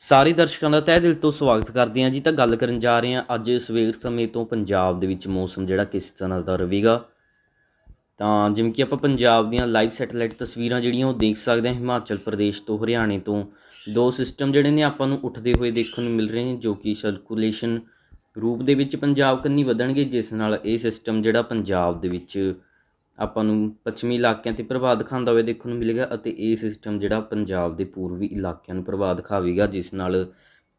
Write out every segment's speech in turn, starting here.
ਸਾਰੇ ਦਰਸ਼ਕਾਂ ਦਾ ਤਹਿ ਦਿਲ ਤੋਂ ਸਵਾਗਤ ਕਰਦੇ ਹਾਂ ਜੀ। ਤਾਂ ਗੱਲ ਕਰਨ ਜਾ ਰਹੇ ਹਾਂ ਅੱਜ ਸਵੇਰ ਸਮੇਂ ਤੋਂ ਪੰਜਾਬ ਦੇ ਵਿੱਚ ਮੌਸਮ ਜਿਹੜਾ ਕਿਸ ਤਰ੍ਹਾਂ ਦਾ ਰਹੇਗਾ। ਤਾਂ ਜਿਵੇਂ ਕਿ ਆਪਾਂ ਪੰਜਾਬ ਦੀਆਂ ਲਾਈਵ ਸੈਟੇਲਾਈਟ ਤਸਵੀਰਾਂ ਜਿਹੜੀਆਂ ਉਹ ਦੇਖ ਸਕਦੇ ਹਾਂ। ਹਿਮਾਚਲ ਪ੍ਰਦੇਸ਼ ਤੋਂ ਹਰਿਆਣੇ ਤੋਂ ਦੋ ਸਿਸਟਮ ਜਿਹੜੇ ਨੇ ਆਪਾਂ ਨੂੰ ਉੱਠਦੇ ਹੋਏ ਦੇਖਣ ਨੂੰ ਮਿਲ ਰਹੇ ਨੇ, ਜੋ ਕਿ ਸਰਕੂਲੇਸ਼ਨ ਰੂਪ ਦੇ ਵਿੱਚ ਪੰਜਾਬ ਕੰਨੀ ਵਧਣਗੇ, ਜਿਸ ਨਾਲ ਇਹ ਸਿਸਟਮ ਜਿਹੜਾ ਪੰਜਾਬ ਦੇ ਵਿੱਚ ਆਪਾਂ ਨੂੰ ਪੱਛਮੀ ਇਲਾਕਿਆਂ ਤੇ ਪ੍ਰਭਾਵ ਦਿਖਾਉਂਦਾ ਹੋਇਆ ਦੇਖਣ ਨੂੰ ਮਿਲੇਗਾ ਅਤੇ ਇਹ ਸਿਸਟਮ ਜਿਹੜਾ ਪੰਜਾਬ ਦੇ ਪੂਰਬੀ ਇਲਾਕਿਆਂ ਨੂੰ ਪ੍ਰਭਾਵ ਦਿਖਾਵੇਗਾ, ਜਿਸ ਨਾਲ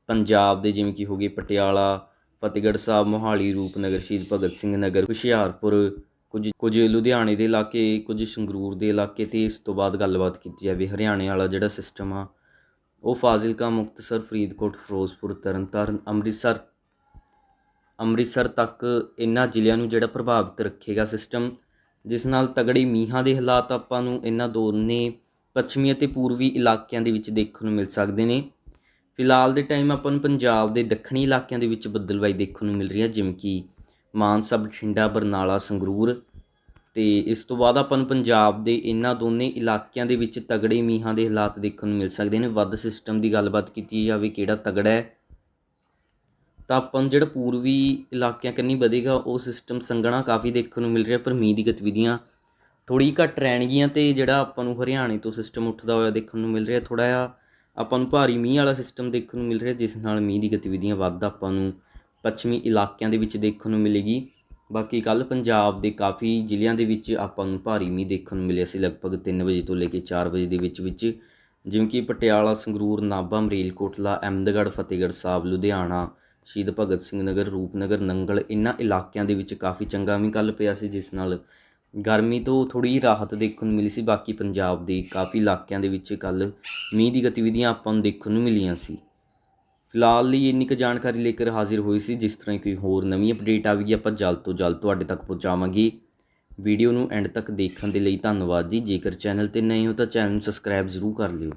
ਪੰਜਾਬ ਦੇ ਜਿਵੇਂ ਕਿ ਹੋ ਗਏ ਪਟਿਆਲਾ, ਫਤਿਹਗੜ੍ਹ ਸਾਹਿਬ, ਮੋਹਾਲੀ, ਰੂਪਨਗਰ, ਸ਼ਹੀਦ ਭਗਤ ਸਿੰਘ ਨਗਰ, ਹੁਸ਼ਿਆਰਪੁਰ, ਕੁਝ ਕੁਝ ਲੁਧਿਆਣੇ ਦੇ ਇਲਾਕੇ, ਕੁਝ ਸੰਗਰੂਰ ਦੇ ਇਲਾਕੇ ਤੇ ਇਸ ਤੋਂ ਬਾਅਦ ਗੱਲਬਾਤ ਕੀਤੀ ਜਾਵੇ। ਹਰਿਆਣੇ ਵਾਲਾ ਜਿਹੜਾ ਸਿਸਟਮ ਆ, ਉਹ ਫਾਜ਼ਿਲਕਾ, ਮੁਕਤਸਰ, ਫਰੀਦਕੋਟ, ਫਿਰੋਜ਼ਪੁਰ, ਤਰਨਤਾਰਨ, ਅੰਮ੍ਰਿਤਸਰ ਅੰਮ੍ਰਿਤਸਰ ਤੱਕ ਇਹਨਾਂ ਜ਼ਿਲ੍ਹਿਆਂ ਨੂੰ ਜਿਹੜਾ ਪ੍ਰਭਾਵਿਤ ਰੱਖੇਗਾ ਸਿਸਟਮ ਜਿਸ ਨਾਲ ਤਗੜੇ ਮੀਂਹਾਂ ਦੇ ਹਾਲਾਤ ਆਪਾਂ ਨੂੰ ਇਹਨਾਂ ਦੋਨੇ ਪੱਛਮੀ ਅਤੇ ਪੂਰਬੀ ਇਲਾਕਿਆਂ ਦੇ ਵਿੱਚ ਦੇਖਣ ਨੂੰ ਮਿਲ ਸਕਦੇ ਨੇ। ਫਿਲਹਾਲ ਦੇ ਟਾਈਮ ਆਪਾਂ ਨੂੰ ਪੰਜਾਬ ਦੇ ਦੱਖਣੀ ਇਲਾਕਿਆਂ ਦੇ ਵਿੱਚ ਬੱਦਲਵਾਈ ਦੇਖਣ ਨੂੰ ਮਿਲ ਰਹੀ ਹੈ, ਜਿਵੇਂ ਕਿ ਮਾਨਸਾ, ਬਠਿੰਡਾ, ਬਰਨਾਲਾ, ਸੰਗਰੂਰ ਤੇ ਇਸ ਤੋਂ ਬਾਅਦ ਆਪਾਂ ਨੂੰ ਪੰਜਾਬ ਦੇ ਇਹਨਾਂ ਦੋਨੇ ਇਲਾਕਿਆਂ ਦੇ ਵਿੱਚ ਤਗੜੇ ਮੀਂਹਾਂ ਦੇ ਹਾਲਾਤ ਦੇਖਣ ਨੂੰ ਮਿਲ ਸਕਦੇ ਨੇ। ਵੱਧ ਸਿਸਟਮ ਦੀ ਗੱਲਬਾਤ ਕੀਤੀ ਜਾਵੇ ਕਿਹੜਾ ਤਗੜਾ ਹੈ ਤਾਂ ਆਪਾਂ ਨੂੰ ਜਿਹੜਾ ਪੂਰਬੀ ਇਲਾਕਿਆਂ ਕੰਨੀ ਵਧੇਗਾ, ਉਹ ਸਿਸਟਮ ਸੰਘਣਾ ਕਾਫੀ ਦੇਖਣ ਨੂੰ ਮਿਲ ਰਿਹਾ, ਪਰ ਮੀਂਹ ਦੀ ਗਤੀਵਿਧੀਆਂ ਥੋੜੀ ਘੱਟ ਰਹਿਣਗੀਆਂ ਤੇ ਜਿਹੜਾ ਆਪਾਂ ਨੂੰ ਹਰਿਆਣੇ ਤੋਂ ਸਿਸਟਮ ਉੱਠਦਾ ਹੋਇਆ ਦੇਖਣ ਨੂੰ ਮਿਲ ਰਿਹਾ ਥੋੜਾ ਜਿਹਾ ਆਪਾਂ ਨੂੰ ਭਾਰੀ ਮੀਂਹ ਵਾਲਾ ਸਿਸਟਮ ਦੇਖਣ ਨੂੰ ਮਿਲ ਰਿਹਾ, ਜਿਸ ਨਾਲ ਮੀਂਹ ਦੀ ਗਤੀਵਿਧੀਆਂ ਵੱਧ ਆਪਾਂ ਨੂੰ ਪੱਛਮੀ ਇਲਾਕਿਆਂ ਦੇ ਵਿੱਚ ਦੇਖਣ ਨੂੰ ਮਿਲੇਗੀ। ਬਾਕੀ ਕੱਲ ਪੰਜਾਬ ਦੇ ਕਾਫੀ ਜ਼ਿਲ੍ਹਿਆਂ ਦੇ ਵਿੱਚ ਆਪਾਂ ਨੂੰ ਭਾਰੀ ਮੀਂਹ ਦੇਖਣ ਨੂੰ ਮਿਲਿਆ ਸੀ, ਲਗਭਗ 3 ਵਜੇ ਤੋਂ ਲੈ ਕੇ 4 ਵਜੇ ਦੇ ਵਿੱਚ ਵਿੱਚ। ਜਿਵੇਂ ਕਿ ਪਟਿਆਲਾ, ਸੰਗਰੂਰ, ਨਾਭਾ, ਮਰੇਲਕੋਟਲਾ, ਅਹਿਮਦਗੜ੍ਹ, ਫਤਿਹਗੜ੍ਹ ਸਾਹਿਬ, ਲੁਧਿਆਣਾ ਸ਼ਹੀਦ ਭਗਤ ਸਿੰਘ ਨਗਰ, ਰੂਪਨਗਰ, ਨੰਗਲ ਇਹਨਾਂ ਇਲਾਕਿਆਂ ਦੇ ਵਿੱਚ ਕਾਫੀ ਚੰਗਾ ਮੀਂਹ ਕੱਲ ਪਿਆ ਸੀ, ਜਿਸ ਨਾਲ ਗਰਮੀ ਤੋਂ ਥੋੜੀ ਰਾਹਤ ਦੇਖਣ ਨੂੰ ਮਿਲੀ ਸੀ, ਬਾਕੀ ਪੰਜਾਬ ਦੇ ਕਾਫੀ ਇਲਾਕਿਆਂ ਦੇ ਵਿੱਚ ਕੱਲ ਮੀਂਹ ਦੀ ਗਤੀਵਿਧੀਆਂ ਆਪਾਂ ਨੂੰ ਦੇਖਣ ਨੂੰ ਮਿਲੀਆਂ ਸੀ। ਫਿਲਹਾਲ ਲਈ ਇੰਨੀ ਕੁ ਜਾਣਕਾਰੀ ਲੈ ਕੇ ਹਾਜ਼ਰ ਹੋਈ ਸੀ, ਜਿਸ ਤਰ੍ਹਾਂ ਕੋਈ ਹੋਰ ਨਵੀਂ ਅਪਡੇਟ ਆਵੇਗੀ ਆਪਾਂ ਜਲਦ ਤੋਂ ਜਲਦ ਤੁਹਾਡੇ ਤੱਕ ਪਹੁੰਚਾਵਾਂਗੇ। ਵੀਡੀਓ ਨੂੰ ਐਂਡ ਤੱਕ ਦੇਖਣ ਦੇ ਲਈ ਧੰਨਵਾਦ ਜੀ। ਜੇਕਰ ਚੈਨਲ ਤੇ ਨਏ ਹੋ ਤਾਂ ਚੈਨਲ ਨੂੰ ਸਬਸਕ੍ਰਾਈਬ ਜ਼ਰੂਰ ਕਰ ਲਿਓ।